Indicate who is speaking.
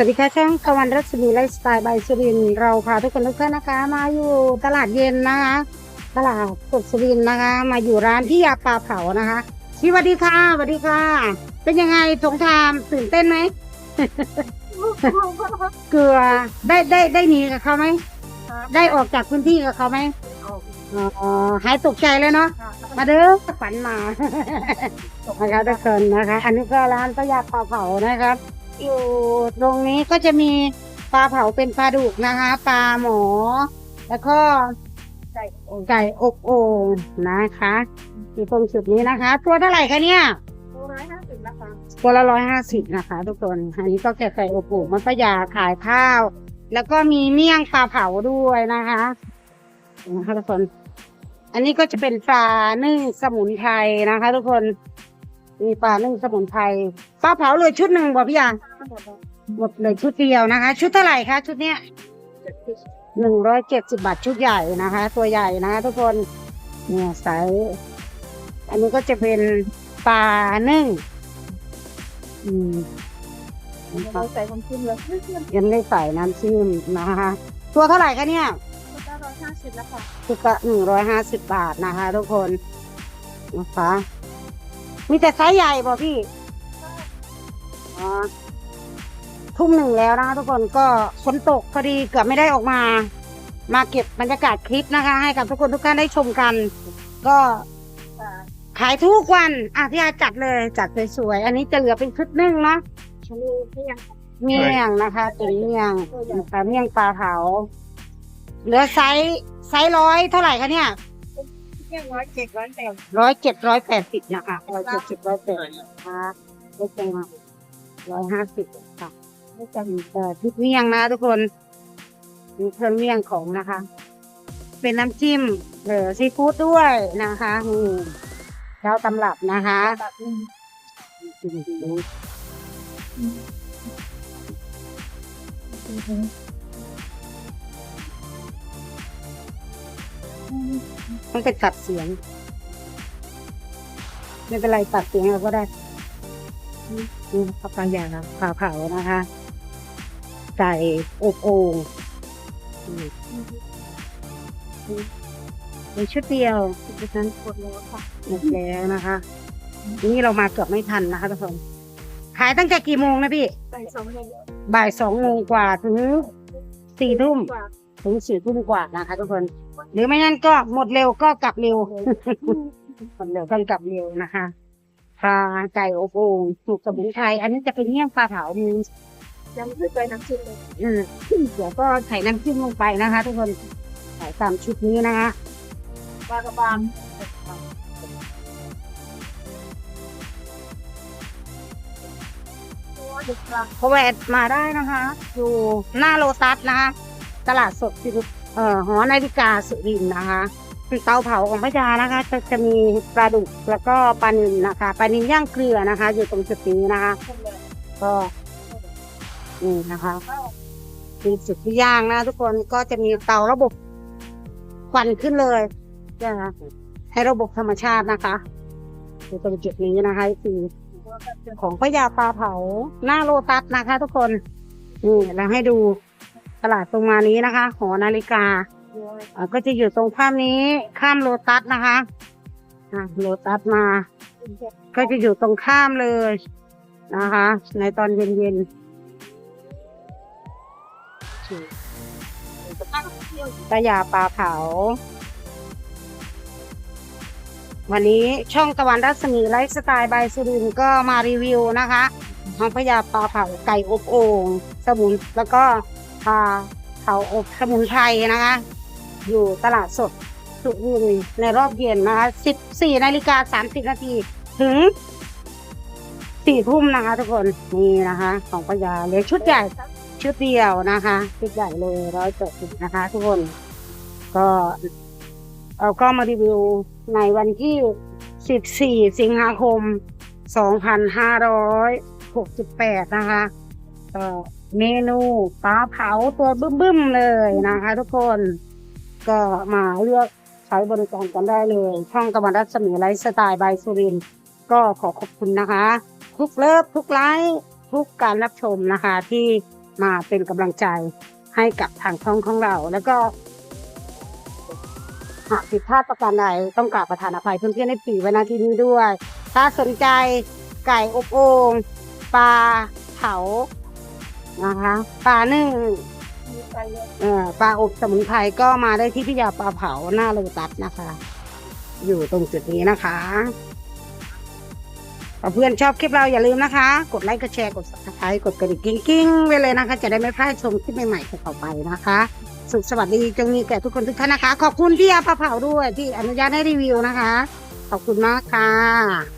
Speaker 1: สวัสดีค่ะช่องตะวันรัศมีไลฟ์สไตล์บายสุรินทร์เราพาทุกคนทุกท่านนะคะ มาอยู่ตลาดเย็นนะคะ ตลาดสดสุรินทร์นะคะ มาอยู่ร้านที่ยาปลาเผานะคะพี่สวัสดีค่ะสวัสดีค่ะ เป็นยังไงสงครามตื่นเต้นไหมเกลือได้ได้ได้หนีกับเขาไหมได้ออกจากพื้นที่กับเขาไหมอ๋อหายตกใจเลยเนาะมาเด้อฝันมานะคะทุกคนนะคะ อันนี้ก็ร้านป้ายาปลาเผานะครับ อยู่ตรงนี้ก็จะมีปลาเผาเป็นปลาดุกนะคะ ปลาหมอ แล้วก็ไก่ไก่อบโอ่งนะคะอยู่ตรงจุดนี้นะคะ ตัวเท่าไหร่คะเนี่ย
Speaker 2: ตัวร้อยห้าสิบนะคะ
Speaker 1: ตัวละร้อยห้าสิบนะคะ ทุกคนอันนี้ก็แกะไก่อบโอ่งมันป้ายาขายข้าว แล้วก็มีเมี่ยงปลาเผาด้วยนะคะนะคะทุกคน อันนี้ก็จะเป็นปลานึ่งสมุนไพรนะคะ ทุกคน มีปลานึ่งสมุนไพรปลาเผาเลยชุดหนึ่งบอกพี่ยาง
Speaker 2: ทั้ง หมดเลย
Speaker 1: หมดเลยชุดเดียวนะคะ ชุดเท่าไหร่คะชุดเนี้ย
Speaker 2: เจ็ดสิบ
Speaker 1: หนึ่งร้อยเจ็ดสิบาทชุดใหญ่นะคะ ตัวใหญ่นะคะทุกคนเนี่ยไซส์อันนี้ก็จะเป็นปลานึ่งอืม
Speaker 2: เราใส่ความขึ้นเลยตัว
Speaker 1: ยังไม่ใส่น้ำจิ้มนะคะ ตัวเท่าไหร่คะเนี่ย
Speaker 2: ละร้อยห้าสิบแล้วค่ะ
Speaker 1: ชุดละหนึ่งร้อยห้าสิบบาทนะคะ ทุกคนนะคะมีแต่ไซส์ใหญ่ป่ะพี่อ๋อ ทุ่มหนึ่งแล้วนะคะทุกคนก็ฝนตกพอดีเกือบไม่ได้ออกมา มาเก็บบรรยากาศคลิปนะคะ ให้กับทุกคนทุกท่านได้ชมกัน ก็
Speaker 2: ค่ะ
Speaker 1: ขายทุกวันอะพี่อาจัดเลยจัดสวยๆอันนี้จะเหลือเป็นชุดหนึ่งเนาะ
Speaker 2: ชนีที่ยัง
Speaker 1: เมี่ยงนะคะเป็นเมี่ยงนะคะเมี่ยงปลาเผาเหลือไซส์ไซส์ร้อยเท่าไหร่คะเนี่ย
Speaker 2: ยังร้อยเจ็ดร้อยแปด
Speaker 1: ร้อยเจ็ดร้อยแปดสิบนะคะร้อยเจ็ดสิบร้อยแปดนะคะไม่เต็มร้อยห้าสิบค่ะ ไม่จำเอ่อทุกเมี่ยงนะทุกคนมีเครื่องเมี่ยงของนะคะ เป็นน้ำจิ้มเออซีฟู้ดด้วยนะคะนี่เจ้าตำรับนะคะต้องไปตัดเสียง ไม่เป็นไรตัดเสียงเราก็ได้นี่พับปลาอย่างนะผ่าเผานะคะ ไก่อบโอ่งอืมเป็นชุดเดียวชุดนั้น
Speaker 2: หมดแล้วค่ะ
Speaker 1: หมดแล้วนะคะ นี่เรามาเกือบไม่ทันนะคะทุกคนขายตั้งแต่กี่โมงนะพี่
Speaker 2: ใส่สองเดือน
Speaker 1: บ่ายสองโมงกว่าถึงสี่ทุ่ม
Speaker 2: กว่า
Speaker 1: ถึงสี่ทุ่มกว่านะคะทุกคน หรือไม่งั้นก็หมดเร็วก็กลับเร็วหมดเร็วก็กลับเร็วนะคะปลาไก่อบโอ่งสูตรสมุนไพรอันนี้จะเป็นเมี่ยงปลาเผามี
Speaker 2: ยังไม่เคยน้ำจิ้มเลย
Speaker 1: อืมเดี๋ยวก็ใส่น้ำจิ้มลงไปนะคะ ทุกคนใส่ตามชุดนี้นะคะ
Speaker 2: ปลากระบามตัวเด็กปลา
Speaker 1: พอแวะมาได้นะคะ อยู่หน้าโลตัสนะคะ ตลาดสดสิริเอ่อหอนาฬิกาสุรินทร์นะคะเป็นเตาเผาของพระยานะคะจะจะมีปลาดุกแล้วก็ปลานิลนะคะปลานิลย่างเกลือนะคะ อยู่ตรงจุดนี้นะคะ
Speaker 2: คนเลย
Speaker 1: ก็ นี่นะคะมีจุดที่ย่างนะทุกคนก็จะมีเตาระบบควันขึ้นเลยนะคะให้ระบบธรรมชาตินะคะอยู่ตรงจุดนี้นะคะคือของพระยาปลาเผาหน้าโลตัสนะคะ ทุกคนนี่เราให้ดูตลาดตรงมานี้นะคะ หอนาฬิกาก็จะอยู่ตรงภาพนี้ข้ามโลตัสนะคะโลตัสมา ก็จะอยู่ตรงข้ามเลยนะคะ ในตอนเย็นๆ ปลายาปลาเผา วันนี้ช่องตะวันรัศมีไลฟ์สไตล์บายสุรินก็มารีวิวนะคะของพญาปลาเผาไก่อบโอ่งสมุนแล้วก็ปลาเผาอบสมุนไพรนะคะ อยู่ตลาดสดสุรินทร์ในรอบเย็นนะคะ 14นาฬิกา30นาทีถึงสี่ทุ่มนะคะทุกคนนี่นะคะ ของพญาเลี้ยชุดใหญ่ ชุดเดียวนะคะชุดใหญ่เลยร้อยเจ็ดสิบนะคะ ทุกคน ก็เราก็มารีวิวในวันที่สิบสี่สิงหาคมสองพันห้าร้อยหกสิบแปดนะคะก็เมนูปลาเผาตัวบึ้มๆเลยนะคะ ทุกคนก็มาเลือกใช้บริการกันได้เลย ช่องตะวันรัศมีไลฟ์สไตล์บายสุรินก็ขอขอบคุณนะคะ ทุกเลิฟทุกไลค์ทุกการรับชมนะคะที่ มาเป็นกำลังใจให้กับทางช่องของเรา แล้วก็หากผิดพลาดประการใดต้องกราบประธานอภัยเพื่อนๆในปีว้นอาทีนี้ด้วย ถ้าสนใจไก่อบโอ่งปลาเผานะคะปลานึ่ง
Speaker 2: ปลา
Speaker 1: อบสมุนไพรก็มาได้ที่พิยาปลาเผาหน้าโลตัสนะคะ อยู่ตรงจุดนี้นะคะ เพื่อนชอบคลิปเราอย่าลืมนะคะ กดไลค์ กดแชร์ กดซับสไครต์กดกระดิ่งกิ้งๆไว้เลยนะคะ จะได้ไม่พลาดชมคลิปใหม่ๆต่อไปนะคะ สุขสวัสดีจงมีแก่ทุกคนทุกท่านนะคะ ขอบคุณพี่อาปลาเผาด้วยที่อนุญาตให้รีวิวนะคะ ขอบคุณมากค่ะ